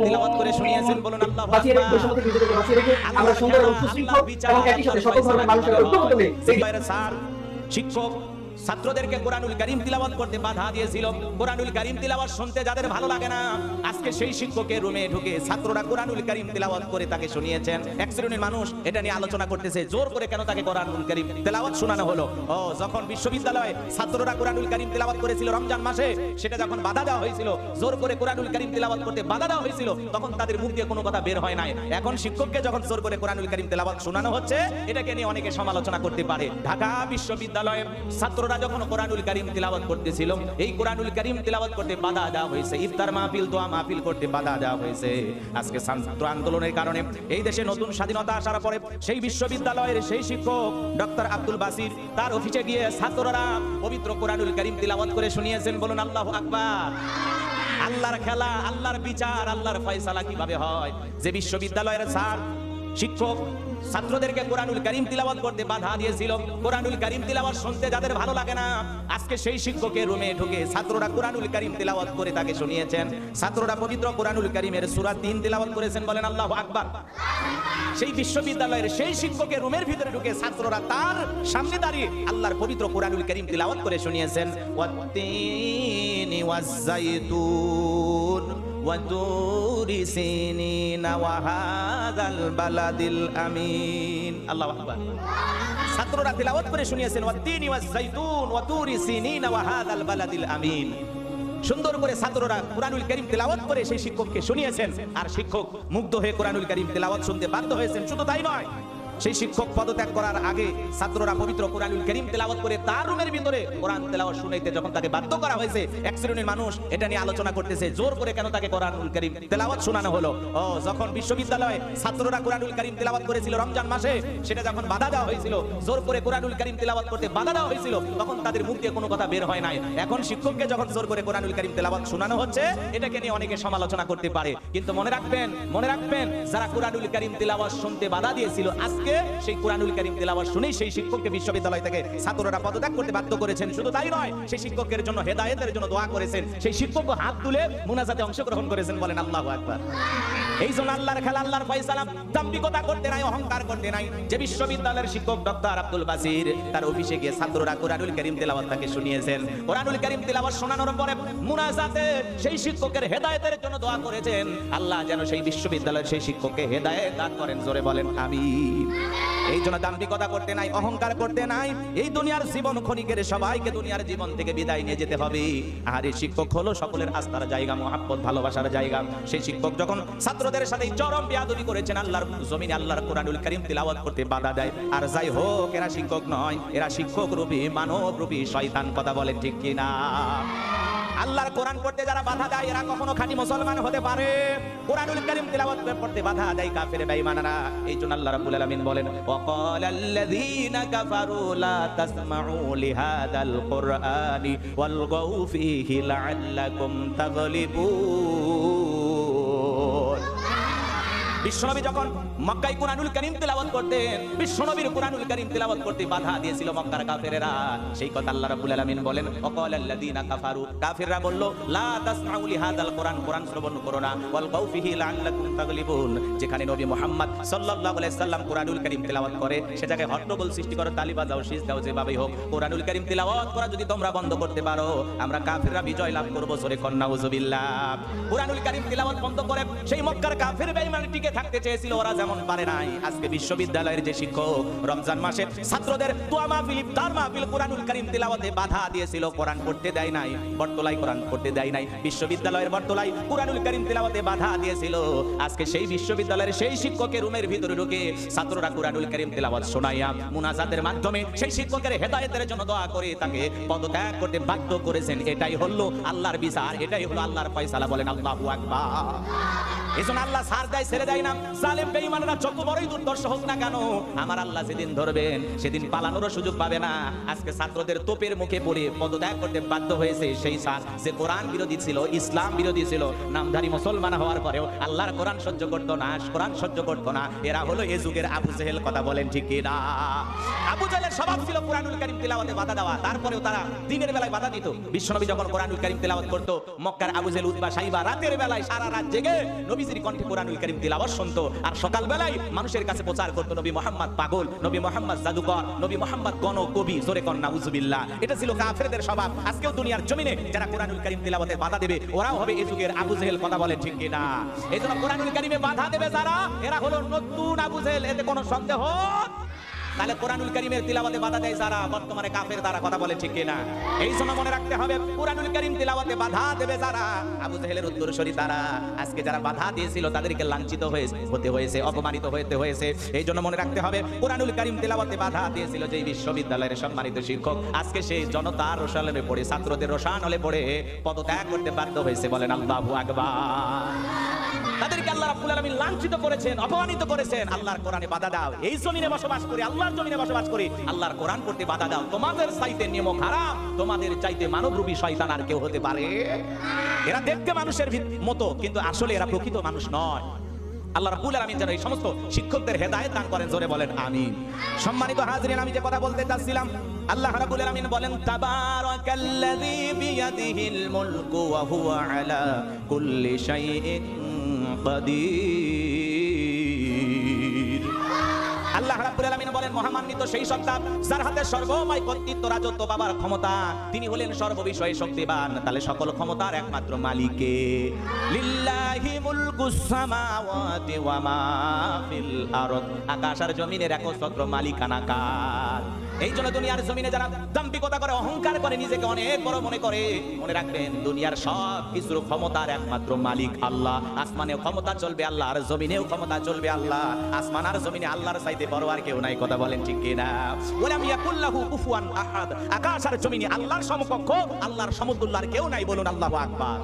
তিলাওয়াত করে শুনিয়েছেন বলুন আল্লাহু আকবার। আমরা সুন্দর এবং সুশৃঙ্খল এবং একই সাথে সকল ধর্মের মানুষের ঐক্যবদ্ধ হয়ে স্যার শিক্ষক ছাত্রদেরকে কোরআনুল কারীম তিলাওয়াত করতে বাধা দিয়েছিল। কোরআনুল কারীম তিলাওয়াত শুনতে যাদের ভালো লাগে না, আজকে সেই শিক্ষকের রুমে ঢুকে ছাত্ররা কোরআনুল কারীম তিলাওয়াত করে তাকে শুনিয়েছেন। এক শ্রেণির মানুষ এটা নিয়ে আলোচনা করতেছে, জোর করে কেন তাকে কোরআনুল কারীম তিলাওয়াত শোনানো হলো? ও, যখন বিশ্ববিদ্যালয়ে ছাত্ররা কোরআনুল কারীম তিলাওয়াত করেছিল রমজান মাসে, সেটা যখন বাধা দেওয়া হয়েছিল, জোর করে কোরআনুল কারীম তিলাওয়াত করতে বাধা দেওয়া হয়েছিল, তখন তাদের মুখ দিয়ে কোনো কথা বের হয় নাই। এখন শিক্ষককে যখন জোর করে কোরআনুল কারীম তেলাওয়াত শোনানো হচ্ছে, এটাকে নিয়ে অনেকে সমালোচনা করতে পারে। ঢাকা বিশ্ববিদ্যালয়ে ছাত্ররা যখন কোরআনুল কারীম তিলাওয়াত করতেছিল, এই কোরআনুল কারীম তিলাওয়াত করতে বাধা দেওয়া হয়েছে। ইফতার মাহফিল, দোয়া মাহফিল করতে বাধা দেওয়া হয়েছে। আজকে ছাত্র আন্দোলনের কারণে এই দেশে নতুন স্বাধীনতা আসার পরে সেই বিশ্ববিদ্যালয়ের সেই শিক্ষক ডক্টর আব্দুল বাসির, তার অফিসে গিয়ে ছাত্ররা পবিত্র কোরআনুল কারীম তিলাওয়াত করে শুনিয়েছেন, বলুন, আল্লাহ আকবার। আল্লাহর খেলা, আল্লাহর বিচার, আল্লাহর ফয়সালা কীভাবে হয়? যে বিশ্ববিদ্যালয়ের স্যার শিক্ষক, ছাত্রদেরকে কোরআনুল করিম তিলাওয়াত করতে বাধা দিয়েছিল। কোরআনুল করিম তিলাওয়াত শুনতে যাদের ভালো লাগে না, আজকে সেই শিক্ষকের রুমে ঢুকে ছাত্ররা কোরআনুল করিম তিলাওয়াত করে তাকে শুনিয়েছেন। ছাত্ররা পবিত্র কোরআনুল করিমের সূরা 3 তিলাওয়াত করেছেন বলেন আল্লাহু আকবার। সেই বিশ্ববিদ্যালয়ের সেই শিক্ষকের রুমের ভিতরে ঢুকে ছাত্ররা তার সামনে দাঁড়িয়ে আল্লাহর পবিত্র কোরআনুল করিম তিলাওয়াত করে শুনিয়েছেন। ওয়াত্তিনি وطور سينين وهذا البلد الأمين الله أكبر ছাত্ররা তিলাওয়াত করে শুনিয়েছেন ওয়াত্তিনি ওয়াজ্জাইতুন ওয়াতুরি সিনিন ওয়া হাযাল বালাদিল আমিন সুন্দর করে ছাত্ররা কোরআনুল কারীম তেলাওয়াত করে সেই শিক্ষককে শুনিয়েছেন আর শিক্ষক মুগ্ধ হয়ে কোরআনুল কারীম তেলাওয়াত শুনতে বাধ্য হয়েছেন শুধু তাই নয় সেই শিক্ষক পদত্যাগ করার আগে ছাত্ররা পবিত্র কোরআনুল কারীম তেলাওয়াত করে তার রুমের ভিতরে কোরআন তেলাওয়াত শুনাইতে যখন তাকে বাধ্য করা হয়েছে, এক শ্রেণির মানুষ এটা নিয়ে আলোচনা করতেছে, জোর করে কেন তাকে কোরআনুল কারীম তেলাওয়াত শোনানো হলো? ও, যখন বিশ্ববিদ্যালয়ে ছাত্ররা কোরআনুল কারীম তেলাওয়াত করেছিল রমজান মাসে, সেটা যখন বাধা দেওয়া হয়েছিল, জোর করে কোরআনুল কারীম তেলাওয়াত করতে বাধা দেওয়া হয়েছিল, তখন তাদের মুখ দিয়ে কোনো কথা বের হয় নাই। এখন শিক্ষককে যখন জোর করে কোরআনুল কারীম তেলাওয়াত শোনানো হচ্ছে, এটাকে নিয়ে অনেকে সমালোচনা করতে পারে। কিন্তু মনে রাখবেন মনে রাখবেন, যারা কোরআনুল কারীম তেলাওয়াত শুনতে বাধা দিয়েছিল, আজকে সেই কোরআনুল কারীম তেলাওয়াত শুনেই সেই শিক্ষককে বিশ্ববিদ্যালয় থেকে ছাত্ররা পদত্যাগ করতে বাধ্য করেছেন। শুধু তাই নয়, সেই শিক্ষকের জন্য হেদায়েতের জন্য দোয়া করেছেন। সেই শিক্ষক হাত তুলে মুনাজাতে অংশগ্রহণ করেছেন বলেন আল্লাহু আকবার। এই জন্য আল্লাহর খেলা, আল্লাহর ফয়সালা দাম্ভিকতা করতে নাই, অহংকার করতে নাই। যে বিশ্ববিদ্যালয়ের শিক্ষক ডক্টর আব্দুল বাসির, তার অফিসে গিয়ে ছাত্ররা কোরআনুল কারীম তেলাওয়াত তাকে শুনিয়েছেন। কোরআনুল কারীম তেলাওয়াত শোনানোর পরে মুনাজাতে সেই শিক্ষকের হেদায়েতের জন্য দোয়া করেছেন। আল্লাহ যেন সেই বিশ্ববিদ্যালয়ের সেই শিক্ষককে হেদায়েত দান করেন, জোরে বলেন, আমিন। এই জন্য দাম্ভিকতা করতে নাই, অহংকার করতে নাই, এই দুনিয়ার জীবন ক্ষণিকের সবাইকে দুনিয়ার জীবন থেকে বিদায় নিয়ে যেতে হবে। আর এই শিক্ষক হলো সকলের আস্থার জায়গা, মহাব্বত, ভালোবাসার জায়গা। সেই শিক্ষক যখন ছাত্রদের সাথে চরম বিয়াদবি করেছেন, আল্লাহর জমিনে আল্লাহর কোরআনুল কারীম তিলাওয়াত করতে বাধা দেয়। আর যাই হোক, এরা শিক্ষক নয়, এরা শিক্ষক রূপী, মানব রূপী, শয়তান, কথা বলে ঠিক কিনা? আল্লাহর কোরআন পড়তে যারা বাধা দেয়, এরা কখনো খাঁটি মুসলমান হতে পারে। কোরআনুল কারীম তিলাওয়াত পড়তে বাধা দেয় কাফের বেঈমানরা। এই জন্য আল্লাহ রাব্বুল আলামিন বলেন ওয়াকালাল্লাযীনা কাফারু লা তাসমাউ লিহাদাল কুরআনি ওয়ালগাউ ফীহি লাআল্লাকুম তাগলিবুন। বিশ্বনবী যখন মক্কায় কোরআনুল কারীম তেলাওয়াত করতেন, বিশ্বনবীর কোরআনুল কারীম তেলাওয়াত করতে বাধা দিয়েছিল মক্কার কাফেরেরা। সেই কথা আল্লাহ রাব্বুল আলামিন বলেন ওয়াকালাল্লাযীনা কাফারু। কাফিররা বলল, লা তাসমাউ লিহাদাল কুরআন কুরআন শ্রবণ করো না। ওয়াল গাউফিহি লাআল্লাকুম তাগলিবুন। যেখানে নবী মুহাম্মদ সাল্লাল্লাহু আলাইহি সাল্লাম কোরআনুল কারীম তেলাওয়াত করে, সে জায়গায় হট্টগোল সৃষ্টি করো, তালি বাজাও শীষ দাও, যেভাবেই হোক। কোরআনুল কারীম তেলাওয়াত করা যদি তোমরা বন্ধ করতে পারো, আমরা কাফিররা বিজয় লাভ করব, জোরে কন্না উজুবিল্লাহ কোরআনুল কারীম তেলাওয়াত বন্ধ করে, সেই মক্কার কাফির বেঈমান টিকে থাকতে চেয়েছিল, ওরা যেমন পারে নাই। আজকে বিশ্ববিদ্যালয়ের যে শিক্ষক রমজান মাসে ছাত্রদের মাহফিল মাহফিল, কোরআনুল বাধা দিয়েছিল, কোরআন পড়তে দেয় নাই বটতলাই কোরআন পড়তে দেয় নাই, বিশ্ববিদ্যালয়ের বটতলাই কোরআনুল বাধা দিয়েছিল। আজকে সেই বিশ্ববিদ্যালয়ের সেই শিক্ষকের রুমের ভিতরে ঢুকে ছাত্ররা কোরআনুল কারীম তেলাওয়াত শোনাইয়া মুনাজাতের মাধ্যমে সেই শিক্ষকের হেদায়েতের জন্য দোয়া করে তাকে পদত্যাগ করতে বাধ্য করেছেন। এটাই হলো আল্লাহর বিচার, এটাই হলো আল্লাহর ফয়সালা বলেন আল্লাহু আকবার। এজন্য আল্লাহ সার দেয়, ছেড়ে দেয় না। জালেম বেঈমানরা যত বড়ই দুর্দর্শ হোক না কেন, আমার আল্লাহ যেদিন ধরবেন, সেদিন পালানোরও সুযোগ পাবে না। আজকে ছাত্রদের তোপের মুখে পড়ে পদত্যাগ করতে বাধ্য হয়েছে সেই সাথ যে কোরআন বিরোধী ছিল, ইসলাম বিরোধী ছিল। নামধারী মুসলমান হওয়ার পরেও আল্লাহর কোরআন সহ্য করতো না, কোরআন সহ্য করতো না। এরা হলো এ যুগের আবু জেহেল, কথা বলেন ঠিক না আবু জেহেলের স্বভাব ছিল কোরআনুল কারীম তেলাওয়াতে বাধা দেওয়া। তারপরেও তারা দিনের বেলায় বাধা দিত। বিশ্বনবী যখন কোরআনুল কারীম তেলাওয়াত করতো, মক্কার আবু জেহেল উতবা সাইবা, রাতের বেলায় সারা রাত জেগে নবীজির কণ্ঠে কোরআনুল করিম তিলাবাস শুনতো। আর সকাল বেলায় মানুষের কাছে প্রচার করতো নবী মোহাম্মদ পাগল, নবী মোহাম্মদ জাদুকর, নবী মোহাম্মদ গণ কবি জোরে কন্যা উজুবিল্লাহ এটা ছিল কাফেরদের স্বভাব। আজকেও দুনিয়ার জমিনে যারা কোরআনুল করিম তেলাওয়াতে বাধা দেবে, ওরাও হবে এই যুগের আবু জেহেল কথা বলে, ঠিক কিনা এই জন্য কোরআনুল করিমে বাধা দেবে যারা, এরা হলো নতুন আবু জেহেল, এতে কোনো সন্দেহ তাহলে কোরআনুল করিমের তিলাওয়াতে বাধা দেয় যারা, বর্তমানে কাফের তারা কথা বলে ঠিক না এই সময় মনে রাখতে হবে, কোরআনুল করিম তিলাওয়াতে বাধা দেবে যারা। আবু জাহেলের উত্তরসূরি তারা। আজকে যারা বাধা দিয়েছিল, তাদেরকে লাঞ্ছিত হয়েছে, হতে হয়েছে, অপমানিত হতে হয়েছে। এই জন্য মনে রাখতে হবে, কোরআনুল করিম তিলাওয়াতে বাধা দিয়েছিল যে বিশ্ববিদ্যালয়ের সম্মানিত শিক্ষক, আজকে সেই জনতার রোশালে পড়ে, ছাত্রদের রোশান হলে পড়ে, পদত্যাগ করতে বাধ্য হয়েছে বলেন আল্লাহু আকবার। তাদেরকে আল্লাহ রাব্বুল আলামিন লাঞ্ছিত করেছেন, অপমানিত করেছেন। আল্লাহর কোরআনে বাধা দাও। এই জমিনে বসবাস করে, আল্লাহর জমিনে বসবাস করে। আল্লাহর কোরআন পড়তে বাধা দাও। তোমাদের চাইতে নিয়ম খারাপ, তোমাদের চাইতে মানবরূপী শয়তান আর কেউ হতে পারে। এরা দেখতে মানুষের মতো, কিন্তু আসলে এরা প্রকৃত মানুষ নয়। আল্লাহ রাব্বুল আলামিন যেন এই সমস্ত শিক্ষকদের হেদায়েত দান করেন, জোরে বলেন, আমিন। সম্মানিত হাজরিন, আমি যে কথা বলতে চাচ্ছিলাম, আল্লাহ রাব্বুল আলামিন বলেন, তাবারাকাল্লাযী বিয়াদিহিল মুলকু ওয়া হুয়া আলা কুল্লি শাইইন কাদির আল্লাহ রাব্বুল আলামিন বলেন, মহামান্বিত সেই সত্তা যার হাতে সর্বময় কর্তৃত্ব, রাজত্ব বাবার ক্ষমতা, তিনি হলেন সর্ববিষয়ে শক্তিবান। তাহলে সকল ক্ষমতার একমাত্র মালিকে লিল্লাহি মুলকুস সামাওয়াতি ওয়া মা ফিল আরদ। আকাশ আর জমিনের একচ্ছত্র মালিকানা কার? এই জন্য দুনিয়ার জমিনে যারা দাম্পিকতা করে, অহংকার করে, নিজেকে অনেক বড় মনে করে, মনে রাখবেন, দুনিয়ার সব কিছুর ক্ষমতার একমাত্র মালিক আল্লাহ। আসমানেও ক্ষমতা চলবে আল্লাহ, আর জমিনেও ক্ষমতা চলবে আল্লাহ। আসমান আর জমিনে আল্লাহর চাইতে বড় আর কেউ নাই, কথা বলেন ঠিক কিনা? ওয়ালাম ইয়াকুল্লাহু কুফুয়ান আহাদ। আকাশ আর জমিনে আল্লাহর সমকক্ষ, আল্লাহর সমতুল্য আর কেউ নাই, বলুন আল্লাহু আকবার।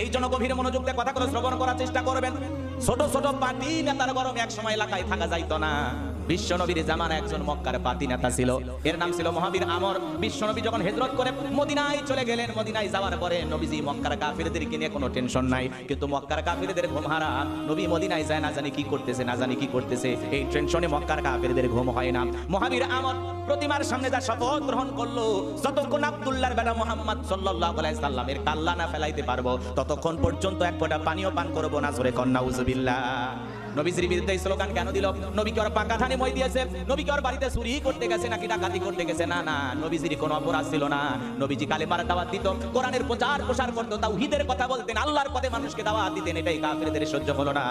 এই জন্য গভীর মনোযোগ দিয়ে কথাগুলো শ্রবণ করার চেষ্টা করবেন। ছোট ছোট পার্টি নেতার গরম এক সময় এলাকায় থাকা যাইতো না। বিশ্বনবীর জামান একজন মক্কার পাতি নেতা ছিল। এর নাম ছিল মহাবীর আমর। বিশ্বনবী যখন হেজরত করে মদিনায় চলে গেলেন, মদিনায় যাওয়ার পরে নবীজি মক্কার কাফিরদেরকে নিয়ে কোনো টেনশন নাই। কিন্তু মক্কার কাফিরদের ঘুম হারাম। নবী মদিনায় যায়, না জানি কি করতেছে, না জানি কি করতেছে। এই টেনশনে মক্কার কাফিরদের ঘুম হয় না। মহাবীর আমর প্রতিমার সামনে যা শপথ গ্রহণ করল, যতক্ষণ আব্দুল্লাহর বেটা মোহাম্মদ আলাইহি সাল্লামের কাল্লা না ফেলাইতে পারব, ততক্ষণ পর্যন্ত এক ফোঁটা পানিও পান করব না, জোরে কন্যা উজুবিল্লাহ নবীজির বিরুদ্ধে স্লোগান কেন দিল? নবী কি ওর পাকা ধানে মই দিয়েছে। নবী কি ওর বাড়িতে চুরি করতে গেছে, নাকি ডাকাতি করতে গেছে? না না, নবীজির কোনো অপরাধ ছিল না। নবীজি কালেমার দাওয়াত দিত, কোরআনের প্রচার প্রসার করতো, তাওহীদের কথা বলতেন, আল্লাহর পথে মানুষকে দাওয়াত দিতেন, এটাই কাফেরদের সহ্য হলো না।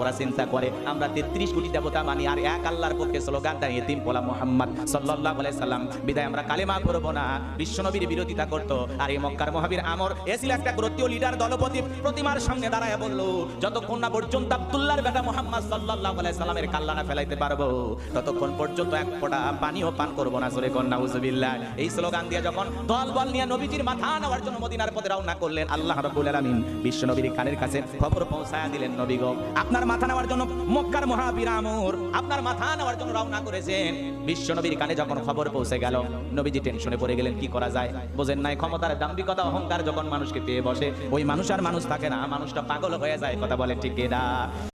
ওরা চিন্তা করে, আমরা 33 কোটি দেবতা মানি, আর এক আল্লাহর পক্ষে স্লোগান দেয়, এতিম পোলা মুহাম্মদ সাল্লাল্লাহু আলাইহি সাল্লাম। বিদায়, আমরা কালেমা করব না। বিশ্বনবীর বিরোধিতা করতো, আর এই মক্কার মহাবীর আমর এ ছিল একটা গ্রতীয় লিডার দলপতি প্রতিমার সামনে দাঁড়ায় বলল, যতক্ষণ না পর্যন্ত আব্দুল্লাহর বেটা মোহাম্মদ সাল্লাল্লাহু আলাইহি সাল্লামের কাল্লা না ফেলাইতে পারব। ততক্ষণ পর্যন্ত এক ফোঁটা পানিও পান করব না, জোরে কন্যা উজুবিল্লাহ এই স্লোগান দিয়ে যখন দল বল নিয়ে নবীজির মাথা নেওয়ার জন্য মদিনার পথে রওনা করলেন, আল্লাহ রাব্বুল আলামিন বিশ্ব নবীর কানের কাছে খবর পৌঁছায়া দিলেন, নবী গো, আপনার মাথা নেওয়ার জন্য মক্কার মহাবীর আমর আপনার মাথা নেওয়ার জন্য রওনা করেছেন। বিশ্ব নবীর কানে যখন খবর পৌঁছে গেল, নবীজি টেনশনে পড়ে গেলেন, কি করা যায়? বোঝেন নাই, ক্ষমতার দাম্ভিকতা, অহংকার যখন মানুষকে পেয়ে বসে, ওই মানুষ আর মানুষ থাকে না, মানুষটা পাগল হয়ে যায়, কথা বলে ঠিক না